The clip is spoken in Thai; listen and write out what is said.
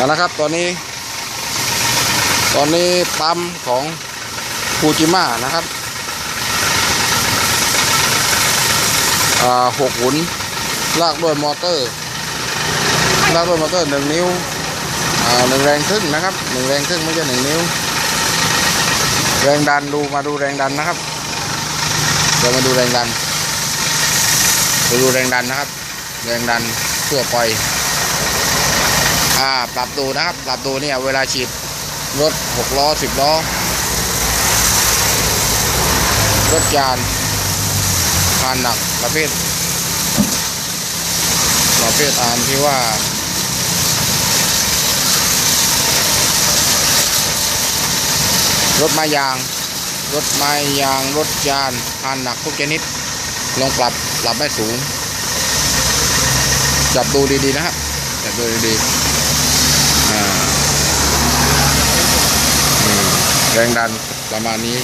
เอาละครับตอนนี้ ตอนนี้ปั๊มของฟูจิม a นะครับหกหุ่นลากด้วยมอเตอร์ลากด้วยมอเตอร์หนึ่งนิ้วอ่าหนึ่งแรงครึ่งนะครับหนึ่งแรงครึ่งไม่ใช่หนึ่งนิ้ว แรงดันดูมาดูแรงดันนะครับเดี๋ยวมาดูแรงดันมาดูแรงดันนะครับ แรงดันทั่วไปอ่าปรับดูนะครับ ปรับดูเนี่ยเวลาฉีดรถหกล้อสิบล้อ รถยานพานหนักประเภทประเภทตามที่ว่า รถไม้ยาง รถไม้ยาง รถยานพานหนักทุกชนิดลองปรับปรับให้สูง จับดูดีๆนะครับจับดูดีๆอ่าอืม แรงดันประมาณนี้